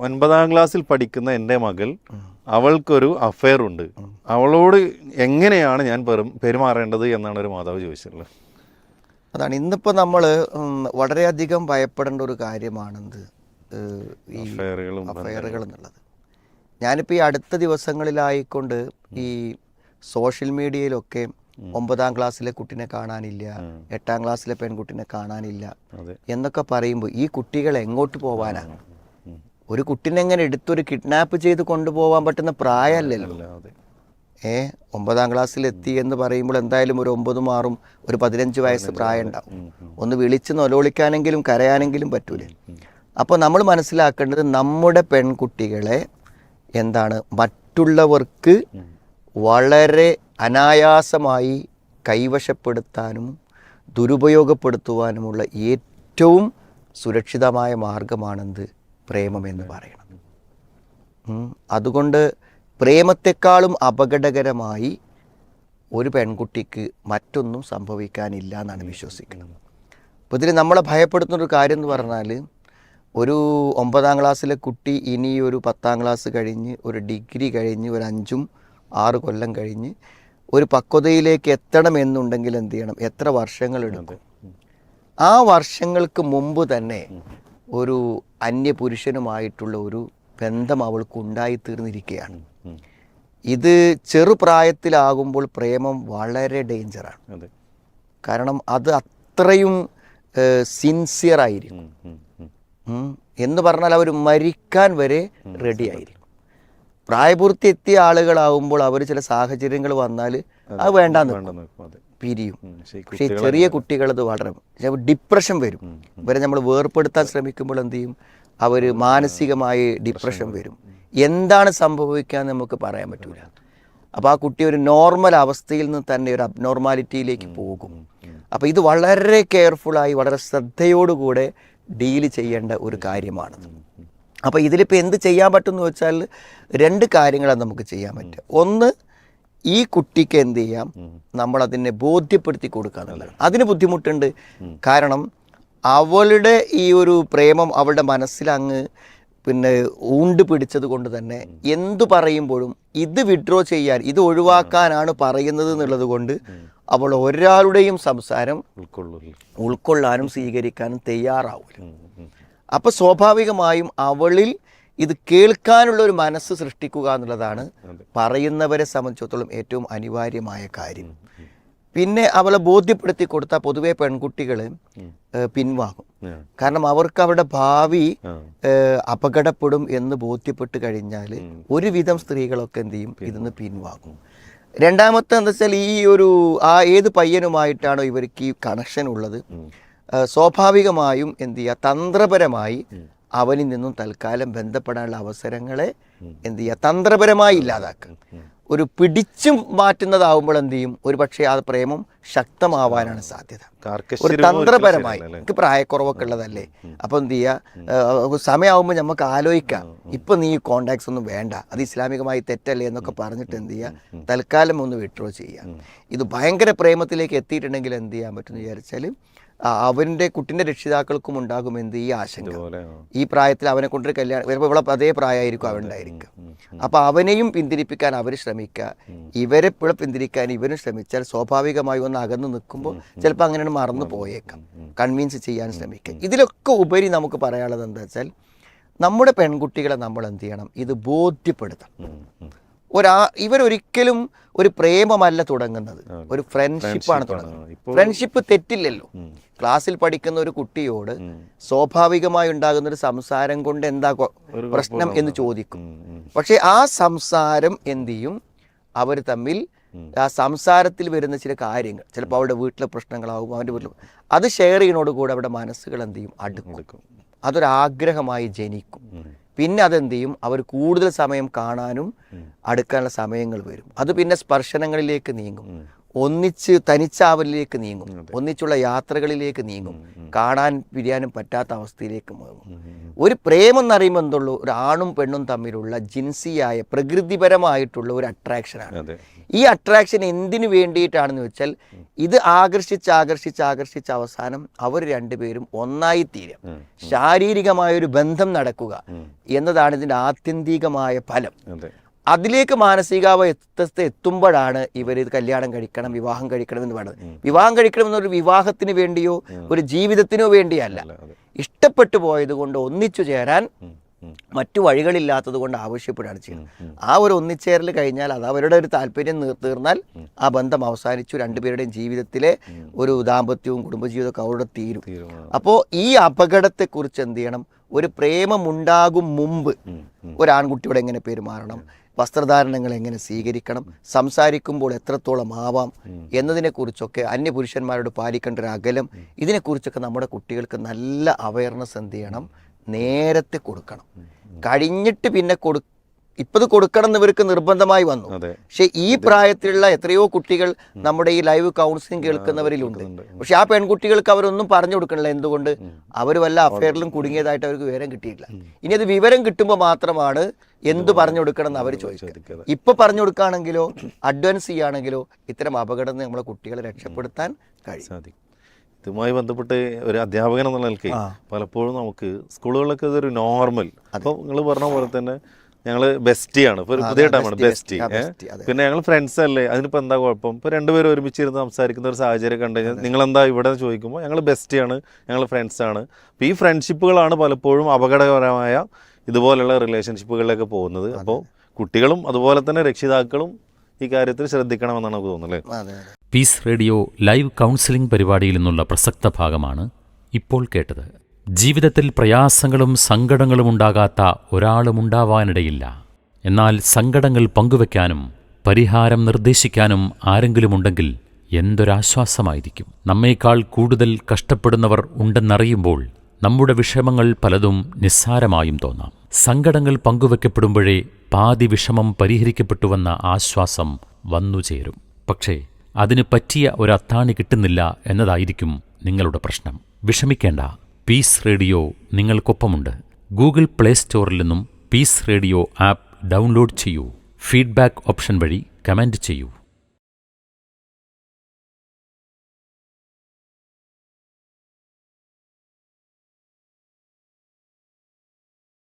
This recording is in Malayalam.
ഒൻപതാം ക്ലാസ്സിൽ പഠിക്കുന്ന എന്റെ മകൾ അവൾക്കൊരു അഫെയർ ഉണ്ട്. അവളോട് എങ്ങനെയാണ് ഞാൻ പെരും- പെരുമാറേണ്ടത് എന്നാണ് ഒരു മാതാവ് ചോദിച്ചിട്ടുള്ളത്. അതാണ്. ഇന്നിപ്പോൾ നമ്മൾ വളരെയധികം ഭയപ്പെടേണ്ട ഒരു കാര്യമാണെന്ത്? ഈ അഫയറുകൾ എന്നുള്ളത്. ഞാനിപ്പോൾ ഈ അടുത്ത ദിവസങ്ങളിലായിക്കൊണ്ട് ഈ സോഷ്യൽ മീഡിയയിലൊക്കെ ഒമ്പതാം ക്ലാസ്സിലെ കുട്ടിനെ കാണാനില്ല എട്ടാം ക്ലാസ്സിലെ പെൺകുട്ടിനെ കാണാനില്ല എന്നൊക്കെ പറയുമ്പോൾ ഈ കുട്ടികൾ എങ്ങോട്ട് പോവാനാണ്? ഒരു കുട്ടിനെ എങ്ങനെ എടുത്തൊരു കിഡ്നാപ്പ് ചെയ്ത് കൊണ്ടുപോകാൻ പറ്റുന്ന പ്രായമല്ലല്ലോ. ഏ ഒമ്പതാം ക്ലാസ്സിൽ എത്തി എന്ന് പറയുമ്പോൾ എന്തായാലും ഒരു ഒമ്പതും മാറും ഒരു പതിനഞ്ച് വയസ്സ് പ്രായം ഉണ്ടാവും ഒന്ന് വിളിച്ച് നൊലോളിക്കാനെങ്കിലും കരയാനെങ്കിലും പറ്റൂലേ. അപ്പോൾ നമ്മൾ മനസ്സിലാക്കേണ്ടത് നമ്മുടെ പെൺകുട്ടികളെ എന്താണ് മറ്റുള്ളവർക്ക് വളരെ അനായാസമായി കൈവശപ്പെടുത്താനും ദുരുപയോഗപ്പെടുത്തുവാനുമുള്ള ഏറ്റവും സുരക്ഷിതമായ മാർഗമാണെന്ത്? പ്രേമം എന്ന് പറയുന്നത് അതുകൊണ്ട് പ്രേമത്തെക്കാളും അപകടകരമായി ഒരു പെൺകുട്ടിക്ക് മറ്റൊന്നും സംഭവിക്കാനില്ല എന്നാണ് വിശ്വസിക്കുന്നത്. അപ്പോൾ ഇതിൽ നമ്മളെ ഭയപ്പെടുത്തുന്ന ഒരു കാര്യം എന്ന് പറഞ്ഞാൽ ഒരു ഒമ്പതാം ക്ലാസ്സിലെ കുട്ടി ഇനി ഒരു പത്താം ക്ലാസ് കഴിഞ്ഞ് ഒരു ഡിഗ്രി കഴിഞ്ഞ് ഒരു അഞ്ചും ആറ് കൊല്ലം കഴിഞ്ഞ് ഒരു പക്വതയിലേക്ക് എത്തണം എന്നുണ്ടെങ്കിൽ എന്ത് ചെയ്യണം? എത്ര വർഷങ്ങളെടുക്കും ആ വർഷങ്ങൾക്ക് മുമ്പ് തന്നെ ഒരു അന്യപുരുഷനുമായിട്ടുള്ള ഒരു ബന്ധം അവൾക്ക് ഉണ്ടായിത്തീർന്നിരിക്കുകയാണ്. ഇത് ചെറുപ്രായത്തിലാകുമ്പോൾ പ്രേമം വളരെ ഡേഞ്ചറാണ് കാരണം അത് അത്രയും സിൻസിയർ ആയിരിക്കും. എന്ന് പറഞ്ഞാൽ അവർ മരിക്കാൻ വരെ റെഡി ആയിരിക്കും പ്രായപൂർത്തി എത്തിയ ആളുകളാവുമ്പോൾ അവർ ചില സാഹചര്യങ്ങൾ വന്നാൽ അത്. വേണ്ടാന്ന് പിരിയും. പക്ഷേ ചെറിയ കുട്ടികളത് വളരെ ഡിപ്രഷൻ വരും. ഇവരെ നമ്മൾ വേർപ്പെടുത്താൻ ശ്രമിക്കുമ്പോൾ എന്ത് ചെയ്യും? അവർ മാനസികമായി ഡിപ്രഷൻ വരും. എന്താണ് സംഭവിക്കാൻ നമുക്ക് പറയാൻ പറ്റില്ല അപ്പോൾ ആ കുട്ടി ഒരു നോർമൽ അവസ്ഥയിൽ നിന്ന് തന്നെ ഒരു അബ്നോർമാലിറ്റിയിലേക്ക് പോകും. അപ്പോൾ ഇത് വളരെ കെയർഫുള്ളായി വളരെ ശ്രദ്ധയോടുകൂടെ ഡീൽ ചെയ്യേണ്ട ഒരു കാര്യമാണ്. അപ്പോൾ ഇതിലിപ്പോൾ എന്ത് ചെയ്യാൻ പറ്റുമെന്ന് വെച്ചാൽ രണ്ട് കാര്യങ്ങളാണ് നമുക്ക് ചെയ്യാൻ പറ്റുക. ഒന്ന് ഈ കുട്ടിക്ക് എന്ത് ചെയ്യാം? നമ്മൾ അതിനെ ബോധ്യപ്പെടുത്തി കൊടുക്കുക എന്നുള്ളത്. അതിന് ബുദ്ധിമുട്ടുണ്ട്. കാരണം അവളുടെ ഈ ഒരു പ്രേമം അവളുടെ മനസ്സിൽ അങ്ങ് പിന്നെ ഊണ്ട് പിടിച്ചത് കൊണ്ട് തന്നെ എന്തു പറയുമ്പോഴും ഇത് വിഡ്രോ ചെയ്യാൻ ഇത് ഒഴിവാക്കാനാണ് പറയുന്നത് എന്നുള്ളത് കൊണ്ട് അവൾ ഒരാളുടെയും സംസാരം ഉൾക്കൊള്ളാനും സ്വീകരിക്കാനും തയ്യാറാവില്ല. അപ്പോൾ സ്വാഭാവികമായും അവളിൽ ഇത് കേൾക്കാനുള്ള ഒരു മനസ്സ് സൃഷ്ടിക്കുക എന്നുള്ളതാണ് പറയുന്നവരെ സംബന്ധിച്ചിടത്തോളം ഏറ്റവും അനിവാര്യമായ കാര്യം. പിന്നെ അവളെ ബോധ്യപ്പെടുത്തി കൊടുത്ത പൊതുവേ പെൺകുട്ടികൾ പിൻവാങ്ങും. കാരണം അവർക്ക് അവരുടെ ഭാവി അപകടപ്പെടും എന്ന് ബോധ്യപ്പെട്ട് കഴിഞ്ഞാൽ ഒരുവിധം സ്ത്രീകളൊക്കെ എന്ത് ചെയ്യും? ഇതിന്ന് പിൻവാങ്ങും. രണ്ടാമത്തെ എന്താ വെച്ചാൽ ഈ ഒരു ആ ഏത് പയ്യനുമായിട്ടാണോ ഇവർക്ക് ഈ കണക്ഷൻ ഉള്ളത് സ്വാഭാവികമായും എന്ത് ചെയ്യുക? തന്ത്രപരമായി അവനിൽ നിന്നും തൽക്കാലം ബന്ധപ്പെടാനുള്ള അവസരങ്ങളെ എന്ത് ചെയ്യുക? തന്ത്രപരമായി ഇല്ലാതാക്കുക. ഒരു പിടിച്ചും മാറ്റുന്നതാവുമ്പോൾ എന്ത് ചെയ്യും? ഒരു പക്ഷേ ആ പ്രേമം ശക്തമാവാനാണ് സാധ്യത. ഒരു തന്ത്രപരമായി. എനിക്ക് പ്രായക്കുറവൊക്കെ ഉള്ളതല്ലേ? അപ്പൊ എന്ത് ചെയ്യുക? സമയമാകുമ്പോൾ നമുക്ക് ആലോചിക്കാം. ഇപ്പൊ നീ കോണ്ടാക്ട്സ് ഒന്നും വേണ്ട. അത് ഇസ്ലാമികമായി തെറ്റല്ലേ എന്നൊക്കെ പറഞ്ഞിട്ട് എന്ത് ചെയ്യുക? തൽക്കാലം ഒന്ന് വിട്രോ ചെയ്യുക. ഇത് ഭയങ്കര പ്രേമത്തിലേക്ക് എത്തിയിട്ടുണ്ടെങ്കിൽ എന്ത് ചെയ്യാൻ പറ്റുമെന്ന് വിചാരിച്ചാൽ അവന്റെ കുട്ടിന്റെ രക്ഷിതാക്കൾക്കും ഉണ്ടാകും എന്ത് ഈ ആശങ്ക. ഈ പ്രായത്തിൽ അവനെ കൊണ്ടൊരു കല്യാണം വരുമ്പോൾ ഇവിടെ അതേ പ്രായമായിരിക്കും അവനുണ്ടായിരിക്കുക അപ്പൊ അവനെയും പിന്തിരിപ്പിക്കാൻ അവർ ശ്രമിക്കുക. ഇവരെ ഇവിടെ പിന്തിരിക്കാൻ ഇവരും ശ്രമിച്ചാൽ സ്വാഭാവികമായി ഒന്ന് അകന്ന് നിൽക്കുമ്പോൾ ചിലപ്പോൾ അങ്ങനെയാണ് മറന്നു പോയേക്കാം. കൺവിൻസ് ചെയ്യാൻ ശ്രമിക്കുക. ഇതിലൊക്കെ ഉപരി നമുക്ക് പറയാനുള്ളത് എന്താ വെച്ചാൽ നമ്മുടെ പെൺകുട്ടികളെ നമ്മൾ എന്ത് ചെയ്യണം? ഇത് ബോധ്യപ്പെടുത്തണം. ഒരാ ഇവരൊരിക്കലും ഒരു പ്രേമമല്ല തുടങ്ങുന്നത്. ഒരു ഫ്രണ്ട്ഷിപ്പാണ്. തുടങ്ങുന്നത്. ഫ്രണ്ട്ഷിപ്പ് തെറ്റില്ലല്ലോ. ക്ലാസ്സിൽ പഠിക്കുന്ന ഒരു കുട്ടിയോട് സ്വാഭാവികമായി ഉണ്ടാകുന്ന ഒരു സംസാരം കൊണ്ട് എന്താ പ്രശ്നം എന്ന് ചോദിക്കും. പക്ഷേ ആ സംസാരം എന്ത് ചെയ്യും? അവർ തമ്മിൽ ആ സംസാരത്തിൽ വരുന്ന ചില കാര്യങ്ങൾ ചിലപ്പോൾ അവരുടെ വീട്ടിലെ പ്രശ്നങ്ങളാവും അവന്റെ വീട്ടിൽ അത് ഷെയർ ചെയ്യുന്നതോടുകൂടി അവരുടെ മനസ്സുകൾ എന്ത് ചെയ്യും? അടുക്കും. അതൊരാഗ്രഹമായി ജനിക്കും. പിന്നെ അതെന്ത് ചെയ്യും അവർ കൂടുതൽ സമയം കാണാനും അടുക്കാനുള്ള സമയങ്ങൾ വരും. അത് പിന്നെ സ്പർശനങ്ങളിലേക്ക് നീങ്ങും. ഒന്നിച്ച് തനിച്ചാവലിലേക്ക് നീങ്ങും. ഒന്നിച്ചുള്ള യാത്രകളിലേക്ക് നീങ്ങും. കാണാൻ പിരിയാനും പറ്റാത്ത അവസ്ഥയിലേക്ക് നീങ്ങും ഒരു പ്രേമം എന്ന് പറയുമ്പോൾ എന്തുള്ളൂ? ഒരു ആണും പെണ്ണും തമ്മിലുള്ള ജിൻസിയായ പ്രകൃതിപരമായിട്ടുള്ള ഒരു അട്രാക്ഷനാണ് ഈ അട്രാക്ഷൻ എന്തിനു വേണ്ടിയിട്ടാണെന്ന് വെച്ചാൽ ഇത് ആകർഷിച്ച് ആകർഷിച്ച് ആകർഷിച്ച് അവസാനം അവർ രണ്ടുപേരും ഒന്നായി തീരും. ശാരീരികമായ ഒരു ബന്ധം നടക്കുക എന്നതാണ് ഇതിന്റെ ആത്യന്തികമായ ഫലം. അതിലേക്ക് മാനസികാവസ്ഥ എത്തുമ്പോഴാണ് ഇവർ ഇത് കല്യാണം കഴിക്കണം വിവാഹം കഴിക്കണം എന്ന് പറയുന്നത് വിവാഹം കഴിക്കണം എന്നൊരു വിവാഹത്തിന് വേണ്ടിയോ ഒരു ജീവിതത്തിനോ വേണ്ടിയല്ല. ഇഷ്ടപ്പെട്ടു പോയത് കൊണ്ട് ഒന്നിച്ചു ചേരാൻ. മറ്റു വഴികളില്ലാത്തത് കൊണ്ട് ആവശ്യപ്പെടുകയാണ് ചെയ്യുന്നത്. ആ ഒരു ഒന്നിച്ചേരൽ കഴിഞ്ഞാൽ അത് അവരുടെ ഒരു താല്പര്യം തീർന്നാൽ ആ ബന്ധം അവസാനിച്ചു. രണ്ടുപേരുടെയും ജീവിതത്തിലെ ഒരു ദാമ്പത്യവും കുടുംബജീവിതമൊക്കെ അവരുടെ തീരും. അപ്പോൾ ഈ അപകടത്തെക്കുറിച്ച് എന്ത് ചെയ്യണം? ഒരു പ്രേമമുണ്ടാകും മുമ്പ്. ഒരു ആൺകുട്ടിയോട് എങ്ങനെ പെരുമാറണം? വസ്ത്രധാരണങ്ങൾ എങ്ങനെ സ്വീകരിക്കണം സംസാരിക്കുമ്പോൾ എത്രത്തോളം ആവാം എന്നതിനെക്കുറിച്ചൊക്കെ അന്യപുരുഷന്മാരോട് പാലിക്കേണ്ട ഒരു അകലം ഇതിനെക്കുറിച്ചൊക്കെ നമ്മുടെ കുട്ടികൾക്ക് നല്ല അവയർനെസ് എന്ത് ചെയ്യണം? നേരത്തെ കൊടുക്കണം. കഴിഞ്ഞിട്ട് പിന്നെ കൊടു ഇപ്പത് കൊടുക്കണം എന്ന് ഇവർക്ക് നിർബന്ധമായി വന്നു. പക്ഷെ ഈ പ്രായത്തിലുള്ള എത്രയോ കുട്ടികൾ നമ്മുടെ ഈ ലൈവ് കൗൺസിലിംഗ് കേൾക്കുന്നവരിലുണ്ട്. പക്ഷെ ആ പെൺകുട്ടികൾക്ക് അവരൊന്നും പറഞ്ഞു കൊടുക്കണില്ല. എന്തുകൊണ്ട്? അവർ വല്ല അഫയറിലും കുടുങ്ങിയതായിട്ട് അവർക്ക് വിവരം കിട്ടിയിട്ടില്ല. ഇനി അത് വിവരം കിട്ടുമ്പോൾ മാത്രമാണ് എന്ത് പറഞ്ഞു കൊടുക്കണം എന്ന് അവർ ചോദിച്ചത്. ഇപ്പൊ പറഞ്ഞു കൊടുക്കുകയാണെങ്കിലോ അഡ്വാൻസ് ചെയ്യുകയാണെങ്കിലോ ഇത്തരം അപകടം നമ്മളെ കുട്ടികളെ രക്ഷപ്പെടുത്താൻ കഴിയും. ഇതുമായി ബന്ധപ്പെട്ട് ഒരു അധ്യാപകൻ എന്നുള്ള നിലയ്ക്ക് പലപ്പോഴും നമുക്ക് സ്കൂളുകളിലൊക്കെ ഇതൊരു നോർമൽ അപ്പോൾ നിങ്ങൾ പറഞ്ഞ പോലെ തന്നെ ഞങ്ങൾ ബെസ്റ്റിയാണ് ഇപ്പോൾ പുതിയ ടൈമാണ് ബെസ്റ്റ്. പിന്നെ ഞങ്ങൾ ഫ്രണ്ട്സ് അല്ലേ? അതിനിപ്പോ എന്താ കുഴപ്പം? ഇപ്പോൾ രണ്ടുപേരും ഒരുമിച്ചിരുന്ന് സംസാരിക്കുന്ന ഒരു സാഹചര്യം കണ്ടു കഴിഞ്ഞാൽ നിങ്ങൾ എന്താ ഇവിടെ ചോദിക്കുമ്പോൾ ഞങ്ങൾ ബെസ്റ്റിയാണ് ഞങ്ങൾ ഫ്രണ്ട്സാണ് അപ്പോൾ ഈ ഫ്രണ്ട്ഷിപ്പുകളാണ് പലപ്പോഴും അപകടകരമായ ഇതുപോലുള്ള റിലേഷൻഷിപ്പുകളിലേക്ക് പോകുന്നത്. അപ്പോൾ കുട്ടികളും അതുപോലെ തന്നെ രക്ഷിതാക്കളും ഈ കാര്യത്തിൽ ശ്രദ്ധിക്കണമെന്നാണ് നമുക്ക് തോന്നുന്നത് പീസ് റേഡിയോ ലൈവ് കൗൺസിലിംഗ് പരിപാടിയിൽ നിന്നുള്ള പ്രസക്ത ഭാഗമാണ് ഇപ്പോൾ കേട്ടത്. ജീവിതത്തിൽ പ്രയാസങ്ങളും സങ്കടങ്ങളും ഉണ്ടാകാത്ത ഒരാളും ഉണ്ടാവാനിടയില്ല. എന്നാൽ സങ്കടങ്ങൾ പങ്കുവെക്കാനും പരിഹാരം നിർദ്ദേശിക്കാനും ആരെങ്കിലും ആരെങ്കിലുമുണ്ടെങ്കിൽ എന്തൊരാശ്വാസമായിരിക്കും. നമ്മേക്കാൾ കൂടുതൽ കഷ്ടപ്പെടുന്നവർ ഉണ്ടെന്നറിയുമ്പോൾ നമ്മുടെ വിഷമങ്ങൾ പലതും നിസ്സാരമായും തോന്നാം. സങ്കടങ്ങൾ പങ്കുവെക്കപ്പെടുമ്പോഴേ പാതി വിഷമം പരിഹരിക്കപ്പെട്ടുവെന്ന ആശ്വാസം വന്നുചേരും പക്ഷേ അതിന് പറ്റിയ ഒരു അത്താണി കിട്ടുന്നില്ല എന്നതായിരിക്കും നിങ്ങളുടെ പ്രശ്നം. വിഷമിക്കേണ്ട. പീസ് റേഡിയോ നിങ്ങൾക്കൊപ്പമുണ്ട്. ഗൂഗിൾ പ്ലേ സ്റ്റോറിൽ നിന്നും പീസ് റേഡിയോ ആപ്പ് ഡൗൺലോഡ് ചെയ്യൂ. ഫീഡ്ബാക്ക് ഓപ്ഷൻ വഴി കമന്റ് ചെയ്യൂ.